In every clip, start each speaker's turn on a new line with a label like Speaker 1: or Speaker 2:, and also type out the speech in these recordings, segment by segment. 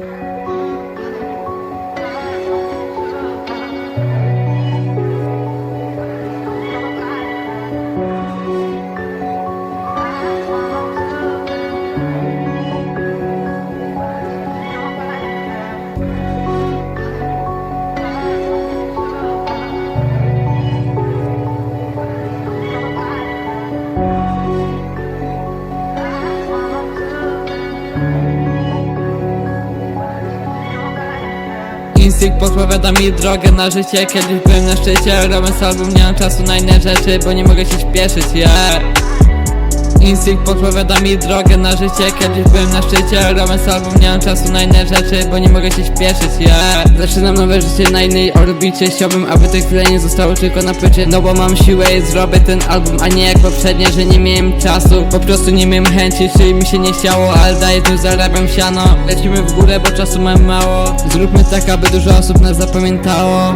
Speaker 1: Música Instynkt podpowiada mi drogę na życie. Kiedyś byłem na szczycie, robiąc album nie mam czasu na inne rzeczy Bo nie mogę się śpieszyć, yeah Instynkt podpowiada mi drogę na życie. Kiedyś byłem na szczycie, robiąc album nie mam czasu na inne rzeczy Bo nie mogę się śpieszyć, yeah. Zaczynam nowe życie na innej orbicie Chciałbym, aby te chwile nie zostały tylko na płycie. No bo mam siłę i zrobię ten album A nie jak poprzednie, że nie miałem czasu. Po prostu nie miałem chęci, czyli mi się nie chciało Ale daję tu zarabiam siano. Lecimy w górę, bo czasu mam mało. Zróbmy tak, aby dużo osób nas zapamiętało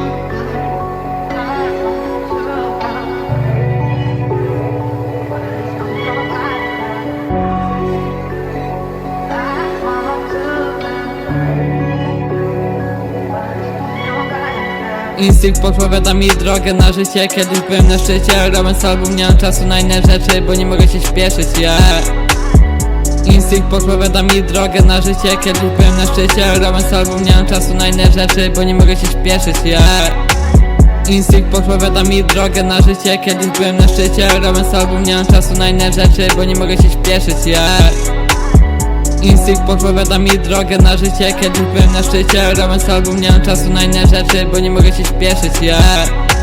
Speaker 1: Instynkt podpowiada mi drogę na życie. Kiedyś byłem na szczycie, robiąc album nie mam czasu na inne rzeczy Bo nie mogę się śpieszyć, yeah. Instynkt podpowiada mi drogę na życie. Kiedyś byłem na szczycie, robiąc album nie mam czasu na inne rzeczy Bo nie mogę się śpieszyć, yeah. Instynkt podpowiada mi drogę na życie. Kiedyś byłem na szczycie, robiąc album nie mam czasu na inne rzeczy Bo nie mogę się śpieszyć, yeah Instynkt podpowiada mi drogę na życie Kiedyś byłem na szczycie, robiąc album nie mam czasu na inne rzeczy Bo nie mogę się śpieszyć, yeah